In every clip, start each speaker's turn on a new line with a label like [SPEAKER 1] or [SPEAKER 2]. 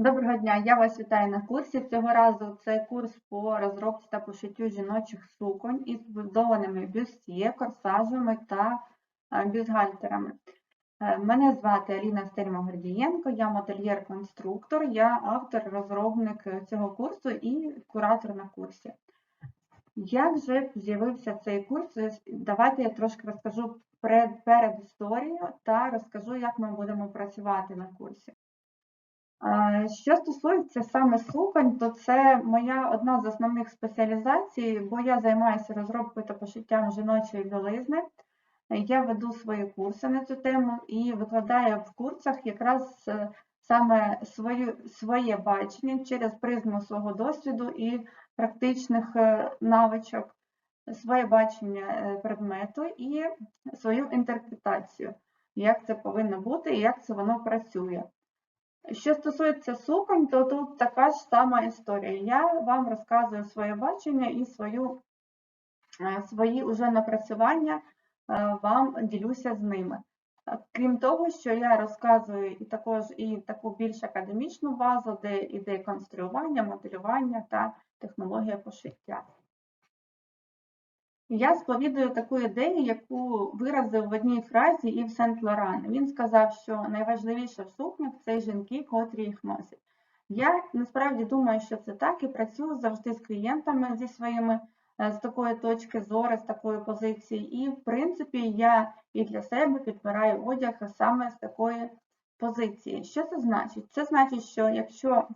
[SPEAKER 1] Доброго дня, я вас вітаю на курсі. Цього разу це курс по розробці та пошиттю жіночих суконь із вбудованими бюстє, корсажами та е, бюстгальтерами. Е, Мене звати Аліна Стельма-Гордієнко, я модельєр-конструктор, я автор-розробник е, цього курсу і куратор на курсі. Як же з'явився цей курс? Давайте я трошки розкажу перед історією та розкажу, як ми будемо працювати на курсі. Е, Що стосується саме суконь, то це моя одна з основних спеціалізацій, бо я займаюся розробкою та пошиттям жіночої білизни. Я веду свої курси на цю тему і викладаю в курсах якраз е, саме свою, своє бачення через призму свого досвіду і практичних е, навичок, своє бачення предмету і свою інтерпретацію, як це повинно бути і як це воно працює. Що стосується суконь, то тут така ж сама історія. Я вам розказую своє бачення і свою, е, свої уже напрацювання е, вам ділюся з ними. Крім того, що я розказую і також і таку більш академічну базу, де іде конструювання, моделювання та технологія пошиття. Я сповідую таку ідею, яку виразив в одній фразі Ів Сент Лоран. Він сказав, що найважливіше в сукнях це жінки, котрі їх носять. Я насправді думаю, що це так і працюю завжди з клієнтами зі своїми е, з такої точки зору, з такої позиції. І, в принципі, я і для себе підбираю одяг саме з такої позиції. Що це значить? Це значить, що якщо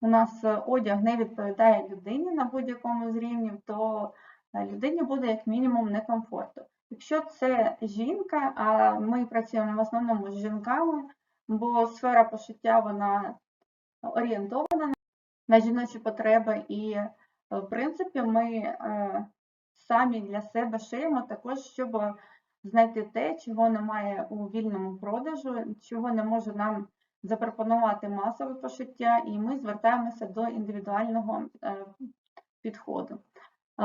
[SPEAKER 1] у нас е, одяг не відповідає людині на будь-якому з рівнів, то людині буде як мінімум некомфортно. Якщо це жінка, а ми працюємо в основному з жінками, бо сфера пошиття вона орієнтована на жіночі потреби, і, е, в принципі, ми е, самі для себе шиємо також, щоб знайти те, чого немає у вільному продажу, чого не може нам запропонувати масове пошиття, і ми звертаємося до індивідуального е, підходу.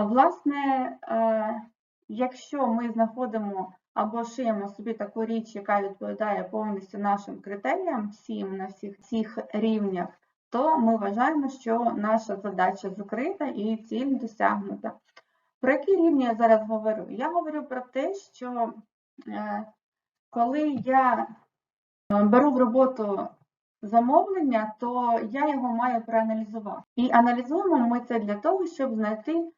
[SPEAKER 1] Власне, е, якщо ми знаходимо або шиємо собі таку річ, яка відповідає повністю нашим критеріям, всім на всіх цих рівнях, то ми вважаємо, що наша задача закрита і ціль досягнута. Про які рівні я зараз говорю? Я говорю про те, що е, коли я е, беру в роботу замовлення, то я його маю проаналізувати. І аналізуємо ми це для того, щоб знайти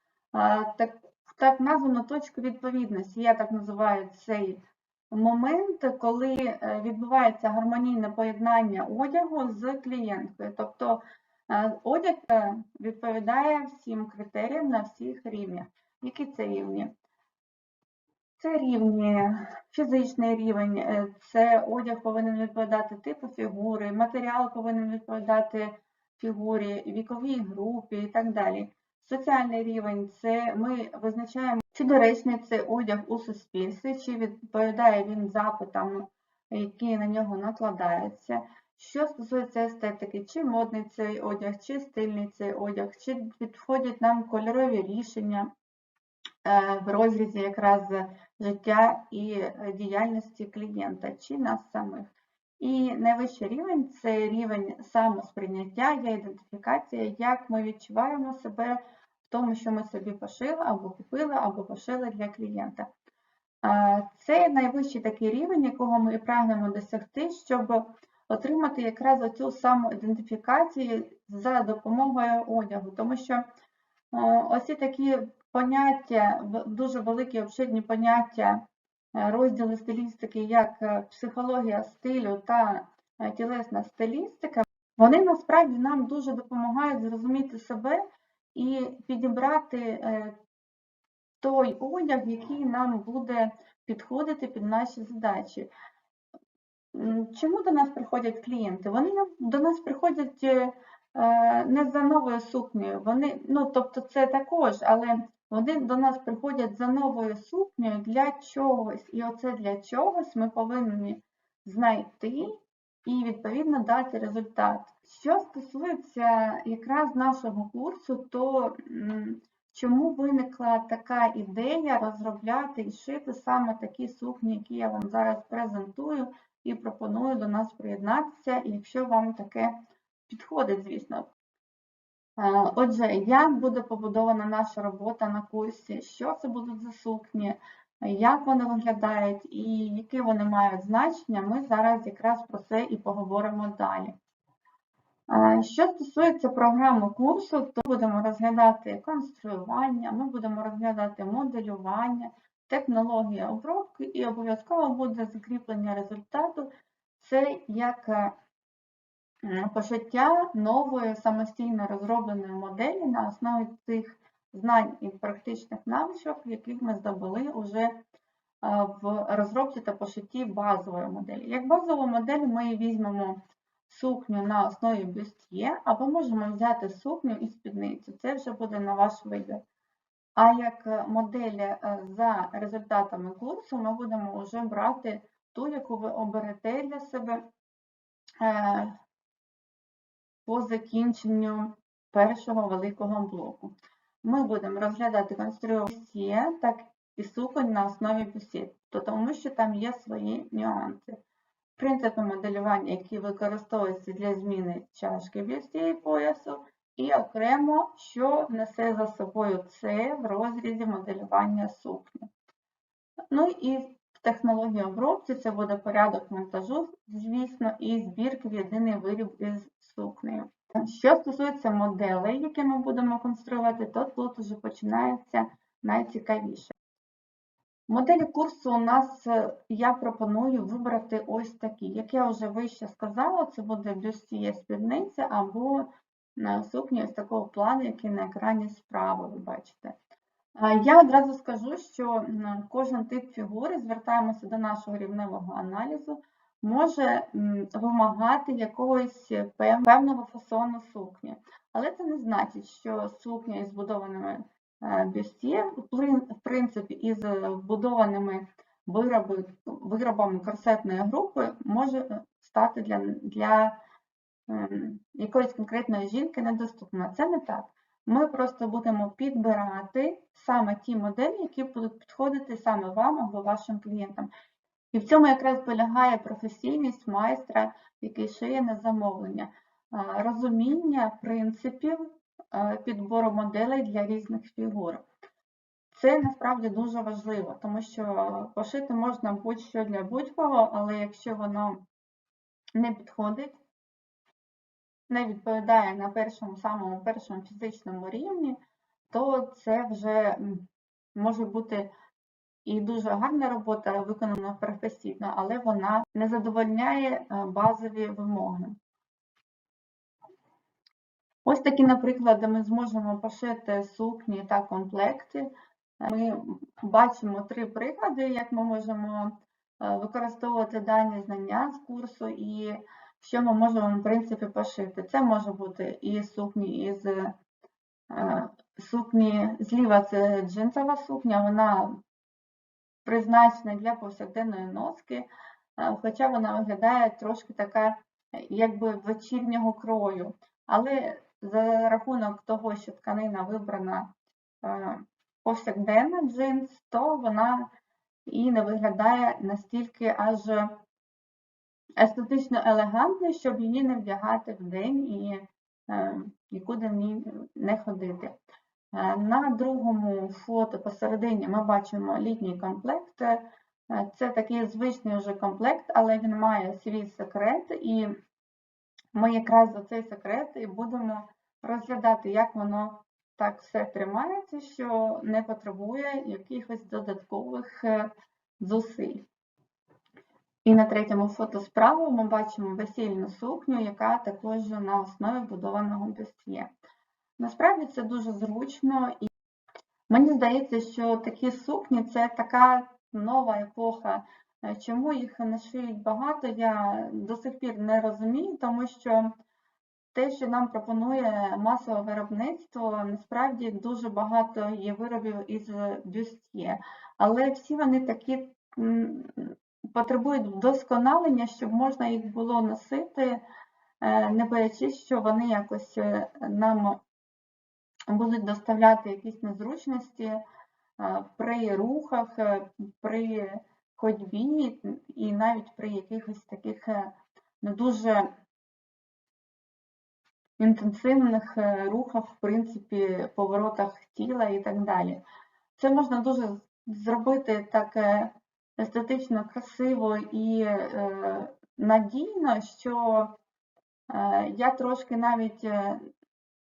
[SPEAKER 1] так, так названу точку відповідності. Я так називаю цей момент, коли е, відбувається гармонійне поєднання одягу з клієнткою. Тобто е, одяг е, відповідає всім критеріям на всіх рівнях. Які це рівні? Це рівні, фізичний рівень, це одяг повинен відповідати типу фігури, матеріал повинен відповідати фігурі, віковій групі і так далі. Соціальний рівень це ми визначаємо, чи доречний це одяг у суспільстві, чи відповідає він запитам, які на нього накладаються. Що стосується естетики, чи модний цей одяг, чи стильний цей одяг, чи підходять нам кольорові рішення е, в розрізі якраз життя і діяльності клієнта, чи нас самих. І найвищий рівень це рівень самосприйняття, є ідентифікація, як ми відчуваємо себе тому, що ми собі пошили, або купили, або пошили для клієнта. Це найвищий такий рівень, якого ми прагнемо досягти, щоб отримати якраз оцю самоідентифікацію за допомогою одягу. Тому що оці такі поняття, дуже великі обширні поняття, е, розділи стилістики, як е, психологія стилю та е, тілесна стилістика, вони насправді нам дуже допомагають зрозуміти себе і підібрати е, той одяг, який нам буде підходити під наші задачі. Чому до нас приходять клієнти? Вони до нас приходять е, е, не за новою сукнею, вони, ну, тобто це також, але вони до нас приходять за новою сукнею для чогось. І оце для чогось ми повинні знайти і, відповідно, дати результат. Що стосується якраз нашого курсу, то чому виникла така ідея розробляти і шити саме такі сукні, які я вам зараз презентую, і пропоную до нас приєднатися, якщо вам таке підходить, звісно. Е, Отже, як буде побудована наша робота на курсі, що це будуть за сукні, як вони виглядають і яке вони мають значення, ми зараз якраз про це і поговоримо далі. Е, Що стосується програми курсу, то будемо розглядати конструювання, ми будемо розглядати моделювання, технології обробки і обов'язково буде закріплення результату. Це як е, пошиття нової самостійно розробленої моделі на основі тих знань і практичних навичок, яких ми здобули уже е, в розробці та пошитті базової моделі. Як базову модель ми візьмемо сукню на основі бюст'є, або можемо взяти сукню і спідницю. Це вже буде на ваш вибір. А як е, модель е, за результатами курсу, ми будемо вже брати ту, яку ви оберете для себе по закінченню першого великого блоку. Ми будемо розглядати конструювання так і суконь на основі бюст'є, тому що там є свої нюанси. Принципи моделювання, які використовуються для зміни чашки бюст'є і поясу, і окремо, що несе за собою це в розрізі моделювання сукні. Ну і в технології обробці це буде порядок монтажу, звісно, і збірки в єдиний виріб із сукнею. Що стосується моделей, які ми будемо конструювати, то тут вже починається найцікавіше. Моделі курсу у нас е, я пропоную вибрати ось такі. Як я вже вище сказала, це буде бюстіє спідниця або сукні ось такого плану, який на екрані справа, ви бачите. Я одразу скажу, що кожен тип фігури, звертаємося до нашого рівневого аналізу, може вимагати якогось певного фасону сукні. Але це не значить, що сукня із збудованими е, бюстє, в принципі, із е, вбудованими вироби, виробами корсетної групи може е, стати для, для ем, якоїсь конкретної жінки недоступна. Це не так. Ми просто будемо підбирати саме ті моделі, які будуть підходити саме вам або вашим клієнтам. І в цьому якраз полягає професійність майстра, який шиє на замовлення, розуміння принципів підбору моделей для різних фігур. Це насправді дуже важливо, тому що пошити можна будь-що для будь-кого, але якщо воно не підходить, не відповідає на першому самому першому фізичному рівні, то це вже може бути і дуже гарна робота, виконана професійно, але вона не задовольняє е, базові вимоги. Ось такі, наприклад, ми зможемо пошити сукні та комплекти. Ми бачимо три приклади, як ми можемо е, використовувати дані знання з курсу і що ми можемо, в принципі, пошити. Це може бути і сукні із е, сукні зліва це джинсова сукня, вона призначена для повсякденної носки, е, хоча вона виглядає трошки така, якби вечірнього крою. Але за рахунок того, що тканина вибрана е, повсякденна джинс, то вона і не виглядає настільки аж естетично елегантно, щоб її не вдягати вдень і е, нікуди в не ходити. Е, На другому фото посередині ми бачимо літній комплект. Е, Це такий звичний вже комплект, але він має свій секрет, і ми якраз за цей секрет і будемо розглядати, як воно так все тримається, що не потребує якихось додаткових е, зусиль. І на третьому фото справа ми бачимо весільну сукню, яка також на основі будованого бюст'є. Насправді це дуже зручно і мені здається, що такі сукні це така нова епоха. Е, Чому їх не шиють багато, я до сих пір не розумію, тому що те, що нам пропонує масове виробництво, насправді дуже багато є виробів із бюст'є, але всі вони такі потребують вдосконалення, щоб можна їх було носити, е, не боячись, що вони якось е, нам будуть доставляти якісь незручності е, при рухах, е, при ходьбі і навіть при якихось таких е, не дуже інтенсивних рухах, в принципі, поворотах тіла і так далі. Це можна дуже зробити так естетично красиво і надійно, що я трошки навіть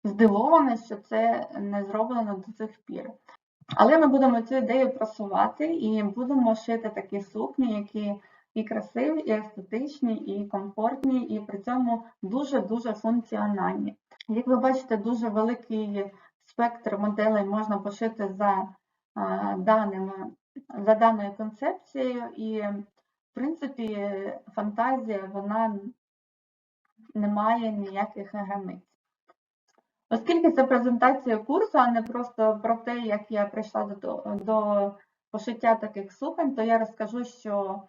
[SPEAKER 1] здивована, що це не зроблено до цих пір. Але ми будемо цю ідею просувати і будемо шити такі сукні, які і красиві, і естетичні, і комфортні, і при цьому дуже-дуже функціональні. Як ви бачите, дуже великий спектр моделей можна пошити за, даними, за даною концепцією, і, в принципі, фантазія вона не має ніяких границь. Оскільки це презентація курсу, а не просто про те, як я прийшла до, до пошиття таких суконь, то я розкажу, що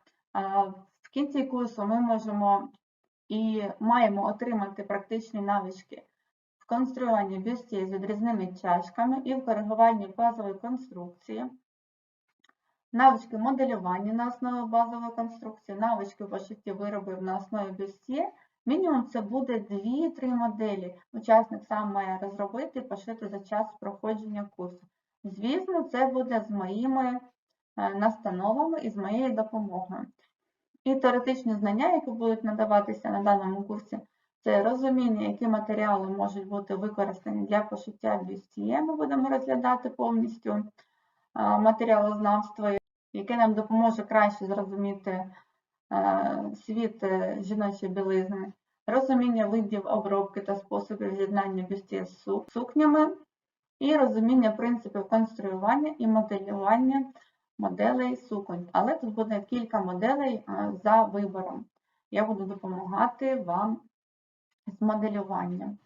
[SPEAKER 1] в кінці курсу ми можемо і маємо отримати практичні навички в конструюванні бюстів з відрізними чашками і в коригуванні базової конструкції, навички моделювання на основі базової конструкції, навички пошиття виробів на основі бюстів. Мінімум це буде 2-3 моделі. Учасник сам має розробити і пошити за час проходження курсу. Звісно, це буде з моїми е, настановами і з моєю допомогою. І теоретичні знання, які будуть надаватися на даному курсі, це розуміння, які матеріали можуть бути використані для пошиття бюстіє. Ми будемо розглядати повністю е, матеріалознавство, яке нам допоможе краще зрозуміти світ е, жіночої білизни, розуміння видів обробки та способів з'єднання бюстів з сукнями, і розуміння принципів конструювання і моделювання моделей суконь. Але тут буде кілька моделей е, за вибором. Я буду допомагати вам з моделюванням.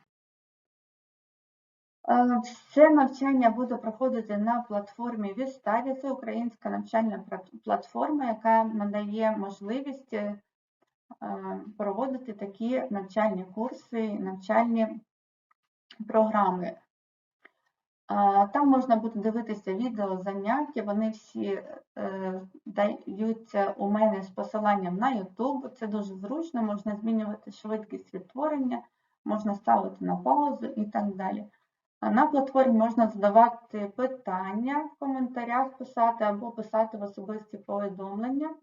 [SPEAKER 1] Е, Це навчання буде проходити на платформі Віставі. Це українська навчальна платформа, яка надає можливість е, проводити такі навчальні курси, навчальні програми. Там можна буде дивитися відео заняття, вони всі е, даються у мене з посиланням на YouTube. Це дуже зручно, можна змінювати швидкість відтворення, можна ставити на паузу і так далі. На платформі можна задавати питання в коментарях, писати або писати в особисті повідомлення.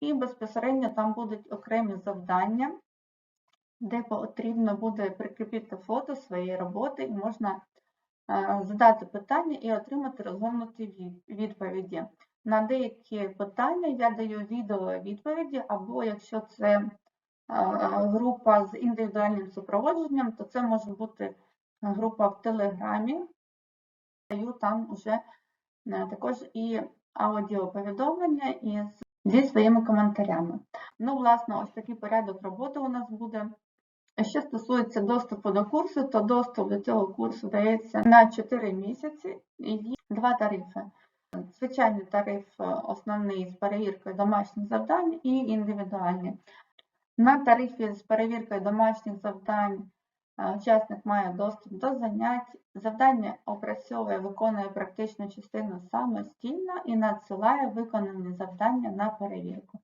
[SPEAKER 1] І безпосередньо там будуть окремі завдання, де потрібно буде прикріпити фото своєї роботи і можна е, задати питання і отримати розгорнуті відповіді. На деякі питання я даю відео відповіді, або якщо це е, група з індивідуальним супроводженням, то це може бути група в Телеграмі. Даю там вже е, також і аудіоповідомлення із зі своїми коментарями. Ну, власне, ось такий порядок роботи у нас буде. Що стосується доступу до курсу, то доступ до цього курсу дається на 4 місяці і є два тарифи. Звичайний тариф е, основний з перевіркою домашніх завдань і індивідуальний. На тарифі з перевіркою домашніх завдань учасник має доступ до занять, завдання опрацьовує, виконує практичну частину самостійно і надсилає виконані завдання на перевірку.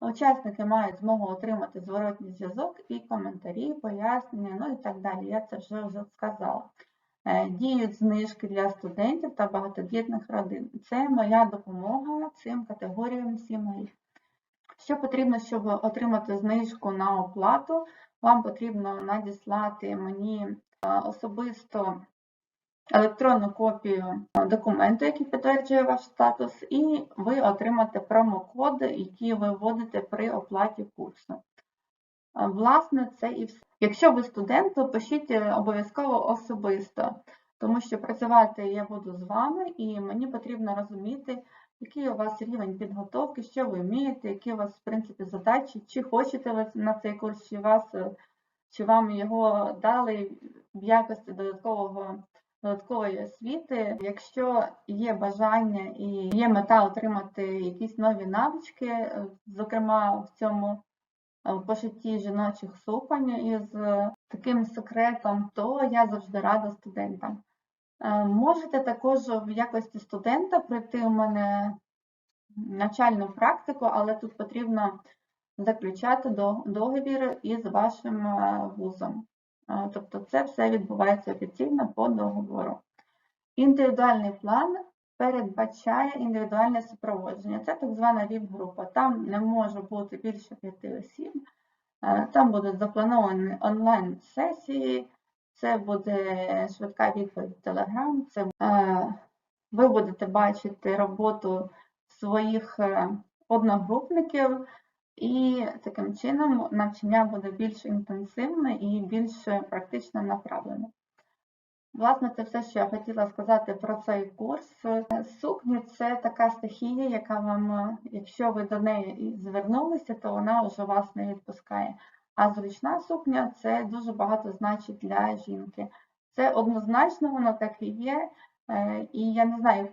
[SPEAKER 1] Учасники мають змогу отримати зворотній зв'язок і коментарі, пояснення, ну і так далі. Я це вже вже сказала. Е, Діють знижки для студентів та багатодітних родин. Це моя допомога цим категоріям сімей. Що потрібно, щоб отримати знижку на оплату? Вам потрібно надіслати мені е, особисто електронну копію документу, який підтверджує ваш статус, і ви отримаєте промокод, який ви вводите при оплаті курсу. Власне, це і все. Якщо ви студент, то пишіть е, обов'язково особисто, тому що працювати я буду з вами, і мені потрібно розуміти, який у вас рівень підготовки, що ви вмієте, які у вас, в принципі, задачі, чи хочете ви на цей курс, чи, вас, е, чи вам його дали в якості додаткового додаткової освіти. Якщо є бажання і є мета отримати якісь нові навички, е, зокрема в цьому е, пошитті жіночих суконь із таким секретом, то я завжди рада студентам. Е, Можете також в якості студента прийти у мене навчальну практику, але тут потрібно заключати договір із вашим е, вузом. Е, Тобто це все відбувається офіційно по договору. Індивідуальний план передбачає індивідуальне супроводження. Це так звана ВІП-група. Там не може бути більше п'яти осіб. Там будуть заплановані онлайн-сесії, це буде швидка відповідь Telegram, це е, ви будете бачити роботу своїх е, одногрупників, і таким чином навчання буде більш інтенсивне і більш практично направлене. Власне, це все, що я хотіла сказати про цей курс. Сукні це така стихія, яка вам, якщо ви до неї звернулися, то вона вже вас не відпускає. А зручна сукня це дуже багато значить для жінки. Це однозначно, воно так і є. Е, І я не знаю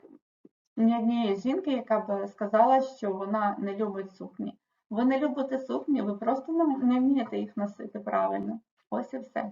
[SPEAKER 1] ні однієї жінки, яка б сказала, що вона не любить сукні. Ви не любите сукні, ви просто не не вмієте їх носити правильно. Ось і все.